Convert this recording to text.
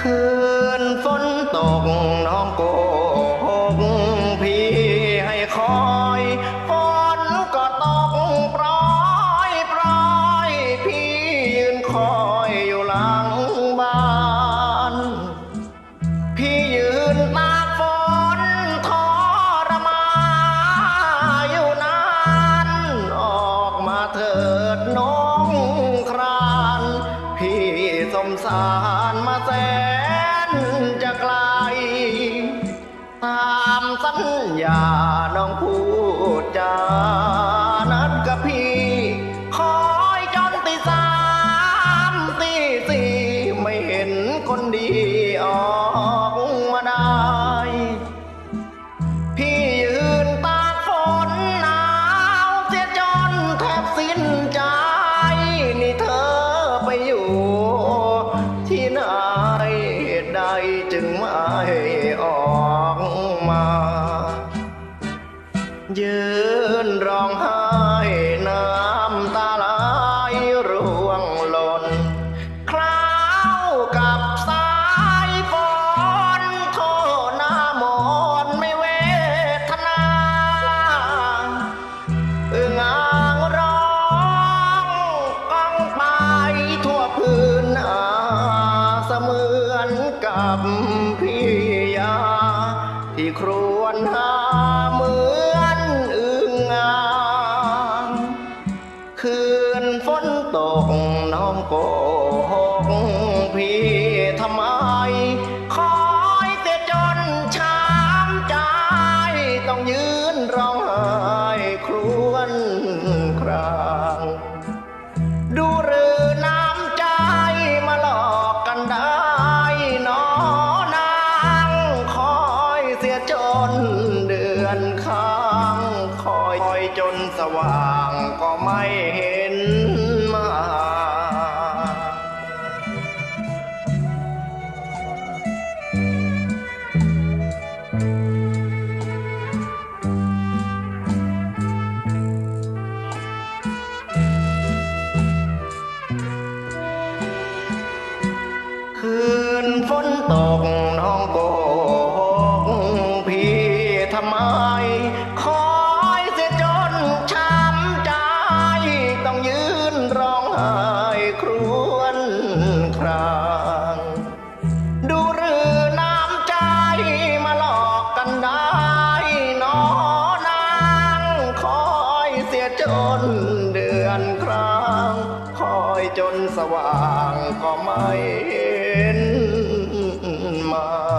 คืนฝนตกน้องโกหกพี่ให้คอยฝนก็ตกปล่อยปล่อยพี่ยืนคอยอยู่หลังบ้าน พี่ยืนตากฝนทรมานอยู่นานออกมาเถิดน้องคราน พี่สมสาร ญญาน้องพูดจานัดกับพี่ คอยจนตีสามตีสี่ไม่เห็นคนดีออกมาได้ พี่ยืนตากฝนหนาวเสียจนแทบสิ้นใจ นี่เธอไปอยู่ที่ไหน ยืนร้องไห้น้ำตาไหลร่วงหล่นคล้าวกับสายฝนโทหน้ามนไม่เวทนาเอื้องางร้องก้องไปทั่วพื้นอาเสมือนกับพี่ยาที่ครวนหามือ นตกน้องโกหกพี่ทำไม คอยเสียจนช้ำใจ ต้องยืนร้องไห้ครวญคราง ดูหรือน้ำใจมาหลอกกันได้หนอนางคอยเสียจนเดือนค้างคอยคอยจนสว่างก็ไม่เห็น คืนฝนตกน้องโกหกพี่ทำไม คอยเสียจนช้ำใจ ต้องยืนร้องไห้ครวญคราง ดูหรือน้ำใจมาหลอกกันได้หนอนางคอยเสียจน อยจนสว่างก็ไม่เห็นมา